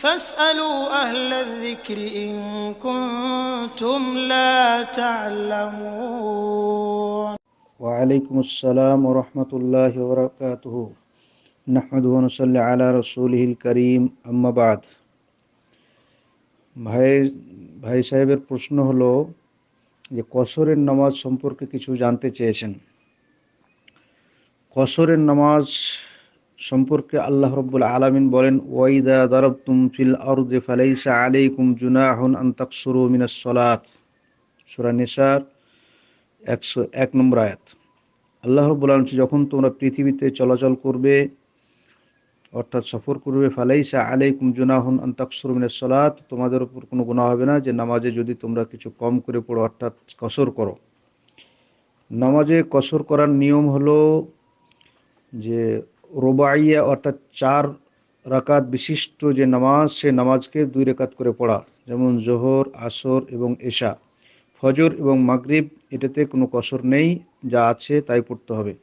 فاسألوا أهل الذكر إن كنتم لا تعلمون وعليكم السلام ورحمة الله وبركاته نحمد ونصلي على رسوله الكريم أما بعد ভাই ভাই সাহেবের প্রশ্ন হলো যে কসরের নামাজ সম্পর্কে কিছু জানতে চেয়েছেন কসরের নামাজ সম্পর্কে আল্লাহ রব্বুল আলামিন বলেন, ওয়াইদা দারাবতুম ফিল আরদি ফালাইসা আলাইকুম জুনাহুন আন তাকসুরু মিনাস সালাত। সূরা নিসার 101 নম্বর আয়াত। আল্লাহ রব্বুল আলামিন যখন তোমরা পৃথিবীতে চলাচল করবে, অর্থাৎ সফর করবে, ফালাইসা আলাইকুম জুনাহুন আন তাকসুরু মিনাস সালাত, তোমাদের উপর কোনো গুনাহ হবে না যে নামাজে যদি তোমরা কিছু কম করে পড়ো, অর্থাৎ কসর করো। নামাজে কসর করার নিয়ম হলো যে রোবাইয়া অর্থাৎ চার রাকাত বিশিষ্ট যে নামাজ, সে নামাজকে দুই রেকাত করে পড়া। যেমন জোহর, আসর এবং এশা। ফজর এবং মাগরিব, এটাতে কোনো কসর নেই, যা আছে তাই পড়তে হবে।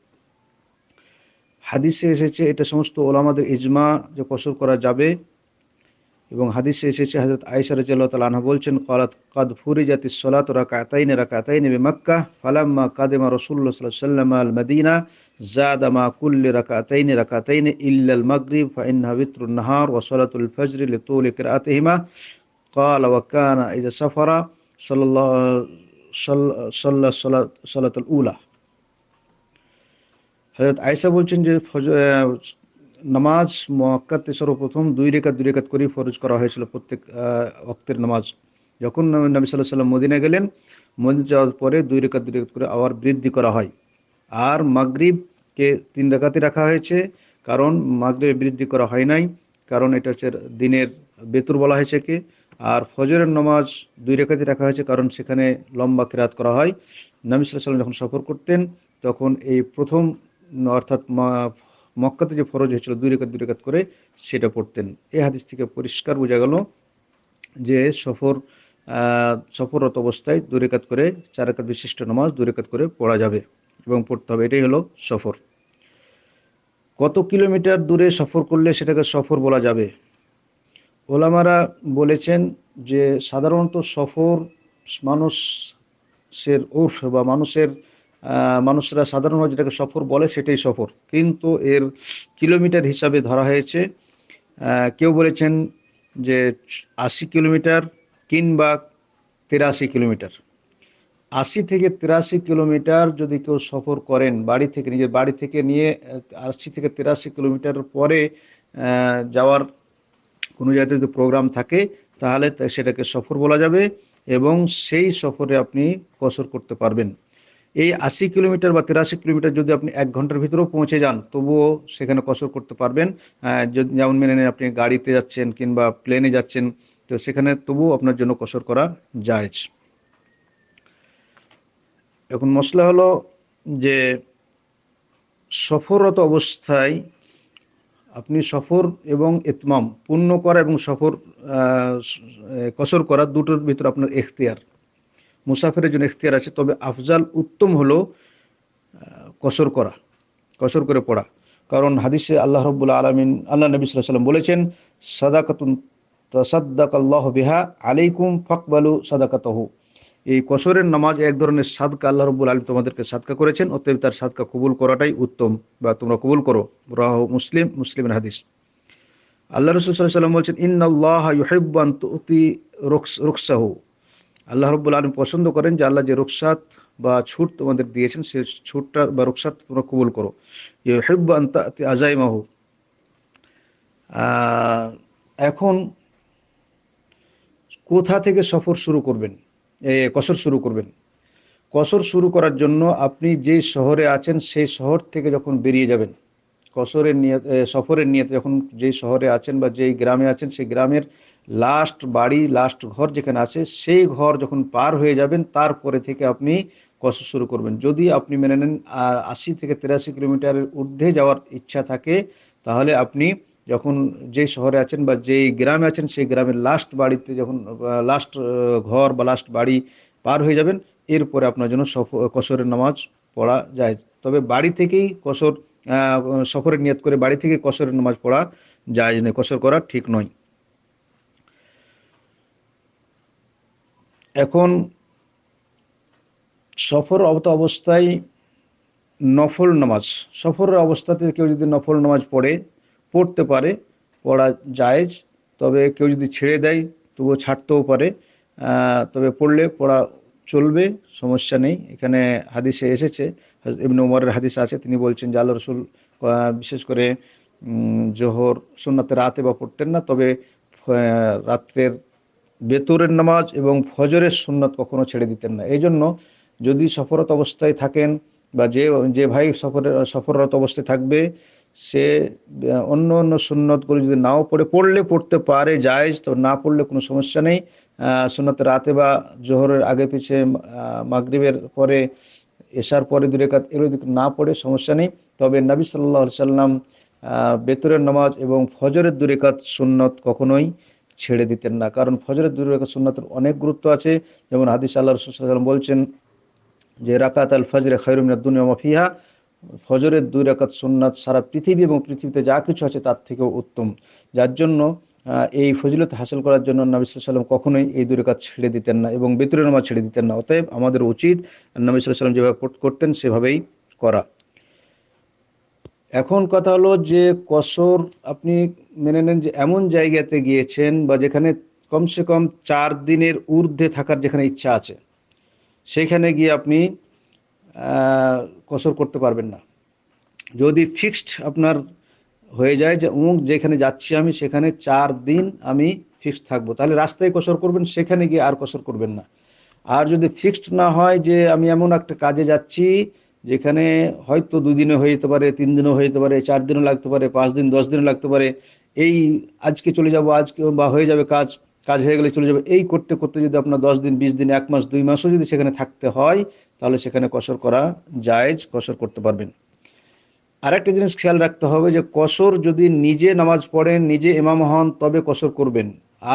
হাদিসে এসেছে, এটা সমস্ত ওলামাদের ইজমা যে কসর করা যাবে। এবং হাদিসে এসেছে হজরত আয়েশা রাদিয়াল্লাহু তাআলা আনহা বলছেন ক্বালাত কাদ ফুরিজাতিস সালাতু রাকাতাইন রাকাতাইন বিমাক্কা ফালাম্মা কাদিমা আলাইহি ওয়াসাল্লাম আল মাদিনা زاد ما كل ركعتين ركعتين إلا المغرب فإنها وتر النهار وصلاة الفجر لطول قراءتهما قال وكان إذا سفر صلى الله صلى صلى صلاة الأولى হযরত আয়েশা বলছেন যে নামাজ মক্কাতে সর্বপ্রথম দুই রেখাত দুই রেখাত করে ফরজ করা হয়েছিল প্রত্যেক ওয়াক্তের নামাজ যখন নবী সাল্লাল্লাহু সাল্লাম মদিনা গেলেন মদিনা যাওয়ার পরে দুই রেখাত দুই রেখাত করে আবার বৃদ্ধি করা হয় আর মাগরিবকে তিন রেখাতে রাখা হয়েছে, কারণ মাগরিব বৃদ্ধি করা হয় নাই, কারণ এটা হচ্ছে দিনের বেতুর বলা হয়েছে কি আর ফজরের নামাজ দুই রেখাতে রাখা হয়েছে, কারণ সেখানে লম্বা কিরাত করা হয়। নবী সাল্লাম যখন সফর করতেন, তখন এই প্রথম অর্থাৎ মক্কাতে যে ফরজ হয়েছিল, দুই রেখাত দুই রেখাত করে সেটা পড়তেন। এই হাদিস থেকে পরিষ্কার বোঝা গেল যে সফর সফররত অবস্থায় দুই রেখাত করে, চার বিশিষ্ট নামাজ দুই রেখাত করে পড়া যাবে। এবং পড়তে হবে। এটাই হলো সফর। কত কিলোমিটার দূরে সফর করলে সেটাকে সফর বলা যাবে? ওলামারা বলেছেন যে সাধারণত সফর মানুষের উর্ফ বা মানুষের মানুষরা সাধারণভাবে যেটাকে সফর বলে সেটাই সফর। কিন্তু এর কিলোমিটার হিসাবে ধরা হয়েছে কেউ বলেছেন যে আশি কিলোমিটার কিংবা তেরাশি কিলোমিটার। আশি থেকে তিরাশি কিলোমিটার যদি কেউ সফর করেন বাড়ি থেকে, নিজের বাড়ি থেকে নিয়ে, আশি থেকে তিরাশি কিলোমিটার পরে যাওয়ার কোনো জায়গায় যদি প্রোগ্রাম থাকে, তাহলে সেটাকে সফর বলা যাবে এবং সেই সফরে আপনি কসর করতে পারবেন। এই আশি কিলোমিটার বা তিরাশি কিলোমিটার যদি আপনি এক ঘণ্টার ভিতরেও পৌঁছে যান, তবুও সেখানে কসর করতে পারবেন। যেমন মেনে নেন আপনি গাড়িতে যাচ্ছেন কিংবা প্লেনে যাচ্ছেন, তো সেখানে তবুও আপনার জন্য কসর করা যায়। এখন মশলা হলো যে সফররত অবস্থায় আপনি সফর এবং ইতমাম পূর্ণ করা এবং সফর কসর করা দুটোর ভিতরে আপনার এখতিয়ার। মুসাফিরের জন্য এখতিয়ার আছে, তবে আফজাল উত্তম হলো কসর করা, কসর করে পড়া। কারণ হাদিসে আল্লাহ রব্বুল আলমিন, আল্লাহ নবী সাল্লাম বলেছেন, সাদাকাতুন তাসাদ্দাক আল্লাহ বিহা আলাইকুম ফকবালু সাদাকাতহু। এই কসরের নামাজ এক ধরনের সাদকা আল্লাহ রব্বুল আলম তোমাদেরকে সাদকা করেছেন, অতএব তার সাদকা কবুল করাটাই উত্তম বা তোমরা কবুল করো। রাহ মুসলিম, মুসলিমের হাদিস। আল্লাহ রসুল সাল্লাম বলছেন ইন্নআল্লাহ ইউহিবান তুতি রুকসাহু আল্লাহ রব্বুল আলম পছন্দ করেন যে আল্লাহ যে রুকসাত বা ছুট তোমাদের দিয়েছেন, সে ছুটটা বা রুকসাত তোমরা কবুল করো। ইউহিবান আজাইমাহু। এখন কোথা থেকে সফর শুরু করবেন? কসর শুরু করবেন। কসর শুরু করার জন্য আপনি যে শহরে আছেন সেই শহর থেকে যখন বেরিয়ে যাবেন, কসরের নিয়ে সফরের নিয়ে যখন যেই শহরে আছেন বা যেই গ্রামে আছেন, সেই গ্রামের লাস্ট বাড়ি লাস্ট ঘর যেখানে আছে, সেই ঘর যখন পার হয়ে যাবেন, তারপরে থেকে আপনি কসর শুরু করবেন। যদি আপনি মেনে নেন আশি থেকে তিরাশি কিলোমিটারের ঊর্ধ্বে যাওয়ার ইচ্ছা থাকে, তাহলে আপনি যখন যে শহরে আছেন বা যেই গ্রামে আছেন, সেই গ্রামের লাস্ট বাড়িতে যখন লাস্ট ঘর বা লাস্ট বাড়ি পার হয়ে যাবেন, এরপরে আপনার জন্য কসরের নামাজ পড়া যায়। তবে বাড়ি থেকেই কসর সফরের নিয়ত করে বাড়ি থেকে কসরের নামাজ পড়া যায় না। কসর করা ঠিক নয়। এখন সফর অবত অবস্থায় নফল নামাজ, সফরের অবস্থাতে কেউ যদি নফল নামাজ পড়ে পড়তে পারে, পড়া জায়েজ। তবে কেউ যদি ছেড়ে দেয়, তবুও ছাড়তেও পারে। তবে পড়লে পড়া চলবে, সমস্যা নেই। এখানে হাদিসে এসেছে এমনি উমরের হাদিস আছে, তিনি বলছেন যে আল্লাহ রসুল বিশেষ করে জোহর সুন্নাতে রাতে বা পড়তেন না, তবে রাত্রের বেতরের নামাজ এবং ফজরের সুন্নত কখনো ছেড়ে দিতেন না। এই জন্য যদি সফরত অবস্থায় থাকেন বা যে যে ভাই সফরের সফররত অবস্থায় থাকবে সে অন্য অন্য সুন্নতগুলো যদি নাও পড়ে, পড়লে পড়তে পারে, জায়েজ, তো না পড়লে কোনো সমস্যা নেই। সুন্নত রাতে বা জোহরের আগে পিছে মাগরিবের পরে এসার পরে দূরে কাত এগুলো না পড়ে, সমস্যা নেই। তবে নবী সাল্লাহ সাল্লাম বেতরের নামাজ এবং ফজরের দূরে কাত সুন্নত কখনোই ছেড়ে দিতেন না। কারণ ফজরের দূরে কাত সুন্নতের অনেক গুরুত্ব আছে। যেমন হাদিস আল্লাহ রসুল বলছেন যে, রাকাত আল ফজরে খৈরুমিনা দুনিয়া মাফিহা ফজরের দুই রাকাত সুন্নাত সারা পৃথিবী এবং পৃথিবীতে যা কিছু আছে তার থেকেও উত্তম। যার জন্য এই ফজিলত হাসিল করার জন্য নবী সাল্লাম কখনোই এই দুই রাকাত ছেড়ে দিতেন না এবং বেতুরের নামাজ ছেড়ে দিতেন না। অতএব আমাদের উচিত নবী সাল্লাম যেভাবে করতেন, সেভাবেই করা। এখন কথা হলো যে, কসর আপনি মেনে নেন যে এমন জায়গাতে গিয়েছেন বা যেখানে কমসে কম চার দিনের ঊর্ধ্বে থাকার যেখানে ইচ্ছা আছে, সেখানে গিয়ে আপনি কসর করতে পারবেন না। যদি ফিক্সড আপনার হয়ে যায় যে অমুক যেখানে যাচ্ছি আমি, সেখানে চার দিন আমি ফিক্সড থাকব। তাহলে রাস্তায় কসর করবেন, সেখানে গিয়ে আর কসর করবেন না। আর যদি ফিক্সড না হয় যে আমি এমন একটা কাজে যাচ্ছি, যেখানে হয়তো দুদিনে হয়ে যেতে পারে, তিন দিনও হয়ে যেতে পারে, চার দিনও লাগতে পারে, পাঁচ দিন, দশ দিনও লাগতে পারে, এই আজকে চলে যাব, আজকে বা হয়ে যাবে কাজ কাজ হয়ে গেলে চলে যাবে। এই করতে করতে যদি আপনার দশ দিন, বিশ দিন, এক মাস, দুই মাসও যদি সেখানে থাকতে হয়, তাহলে সেখানে কসর করা জায়েজ, কসর করতে পারবেন। আরেকটা জিনিস খেয়াল রাখতে হবে যে, কসর যদি নিজে নামাজ পড়েন, নিজে ইমাম হন, তবে কসর করবেন।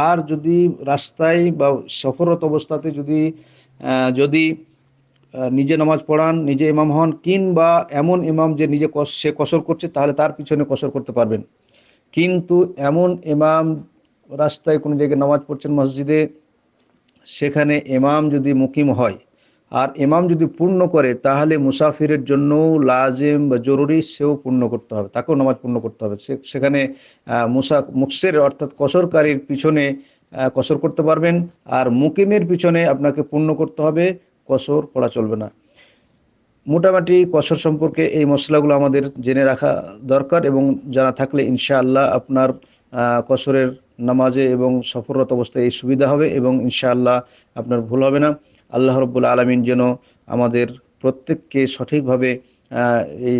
আর যদি রাস্তায় বা সফরত অবস্থাতে যদি যদি নিজে নামাজ পড়ান, নিজে ইমাম হন, কিংবা এমন ইমাম যে নিজে সে কসর করছে, তাহলে তার পিছনে কসর করতে পারবেন। কিন্তু এমন ইমাম রাস্তায় কোনো জায়গায় নামাজ পড়ছেন মসজিদে, সেখানে এমাম যদি মুকিম হয়, আর এমাম যদি পূর্ণ করে, তাহলে মুসাফিরের জন্য লাজেম বা জরুরি সেও পূর্ণ করতে হবে, তাকেও নামাজ পূর্ণ করতে হবে। সেখানে মুসা মুকসের অর্থাৎ কসরকারীর পিছনে কসর করতে পারবেন, আর মুকিমের পিছনে আপনাকে পূর্ণ করতে হবে, কসর পড়া চলবে না। মোটামুটি কসর সম্পর্কে এই মশলাগুলো আমাদের জেনে রাখা দরকার এবং জানা থাকলে ইনশাআল্লাহ আপনার কসরের নামাজে এবং সফররত অবস্থায় এই সুবিধা হবে এবং ইনশাআল্লাহ আপনার ভুল হবে না। আল্লাহ রব্বুল আলমিন যেন আমাদের প্রত্যেককে সঠিকভাবে এই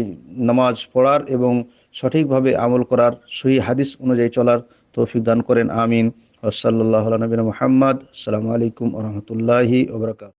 নামাজ পড়ার এবং সঠিকভাবে আমল করার সহি হাদিস অনুযায়ী চলার তৌফিক দান করেন। আমিন। ওসাল্লাহ নবীন মোহাম্মদ। সালামু আলাইকুম রহমতুল্লাহি ওবরাকাত